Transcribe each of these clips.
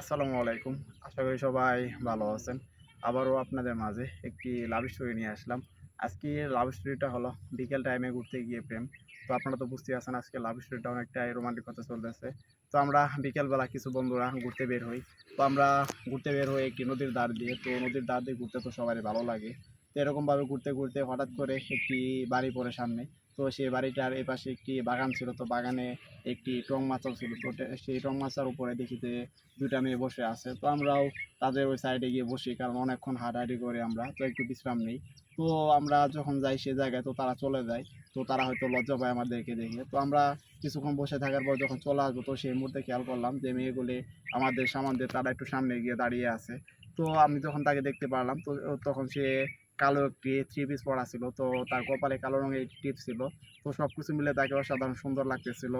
আসসালামু আলাইকুম। আশা করি সবাই ভালো আছেন। আবারও আপনাদের মাঝে একটি লাভ স্টোরি নিয়ে আসলাম। আজকে লাভ স্টোরিটা হলো বিকেল টাইমে ঘুরতে গিয়ে প্রেম। তো আপনারা তো বুঝতেই আছেন আজকে লাভ স্টোরিটা অনেকটাই রোমান্টিক হতে চলতেছে। তো আমরা বিকেলবেলা কিছু বন্ধুরা ঘুরতে বের হই। তো আমরা ঘুরতে বের হই একটি নদীর ধার দিয়ে। তো নদীর ধার দিয়ে ঘুরতে তো সবারই ভালো লাগে। তো এরকমভাবে ঘুরতে ঘুরতে হঠাৎ করে একটি বাড়ি পড়ে সামনে। তো সেই বাড়িটার এপাশে একটি বাগান ছিল, তো বাগানে একটি টং মাছাও ছিল। তো সেই টং মাছার উপরে দেখি যে দুইটা মেয়ে বসে আছে। তো আমরাও তাদের ওই সাইডে গিয়ে বসি, কারণ অনেকক্ষণ হাঁটাহাঁটি করে আমরা, তো একটু বিশ্রাম নেই। তো আমরা যখন যাই সে জায়গায়, তো তারা চলে যায়। তো তারা হয়তো লজ্জা পায় আমাদেরকে দেখে। তো আমরা কিছুক্ষণ বসে থাকার পর যখন চলে আসব, তো সেই মুহূর্তে খেয়াল করলাম যে মেয়েগুলি আমাদের সামান দিয়ে তারা একটু সামনে গিয়ে দাঁড়িয়ে আছে। তো আমি যখন তাকে দেখতে পারলাম, তো তখন সে কালো একটি থ্রি পিস পরা ছিল, তো তার কপালে কালো রঙের টিপ ছিল, তো সব কিছু মিলে তাকে অসাধারণ সুন্দর লাগতেছিল।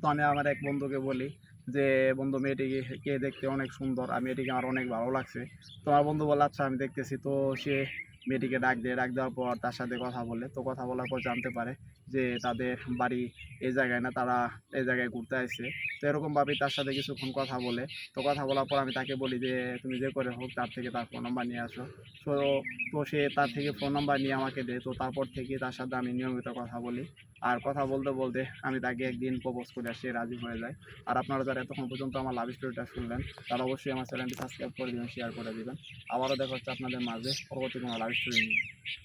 তো আমি আমার এক বন্ধুকে বলি যে, বন্ধু, মেয়েটিকে দেখতে অনেক সুন্দর, আর মেয়েটিকে আমার অনেক ভালো লাগছে। তো আমার বন্ধু বলে আচ্ছা আমি দেখতেছি। তো সে মেয়েটিকে ডাক দিয়ে, ডাক দেওয়ার পর তার সাথে কথা বলে। তো কথা বলার পর জানতে পারে যে তাদের বাড়ি এই জায়গায় না, তারা এই জায়গায় ঘুরতে আসছে। তো এরকমভাবেই তার সাথে কিছুক্ষণ কথা বলে। তো কথা বলার পর আমি তাকে বলি যে, তুমি যে করে হোক, তার থেকে তার ফোন নাম্বার নিয়ে আসো। তো তো সে তার থেকে ফোন নাম্বার নিয়ে আমাকে দেয়। তো তারপর থেকে তার সাথে আমি নিয়মিত কথা বলি। আর কথা বলতে বলতে আমি তাকে একদিন প্রপোজ করে সে রাজি হয়ে যায়। আর আপনারা যারা এতক্ষণ পর্যন্ত আমার লাভ স্টোরিটা শুনলেন, তারা অবশ্যই আমার চ্যানেলটি সাবস্ক্রাইব করে দিবেন শেয়ার করে দিবেন। আবারও দেখা হচ্ছে আপনাদের মাঝে পরবর্তী কোনো লাভ স্টোরি নিয়ে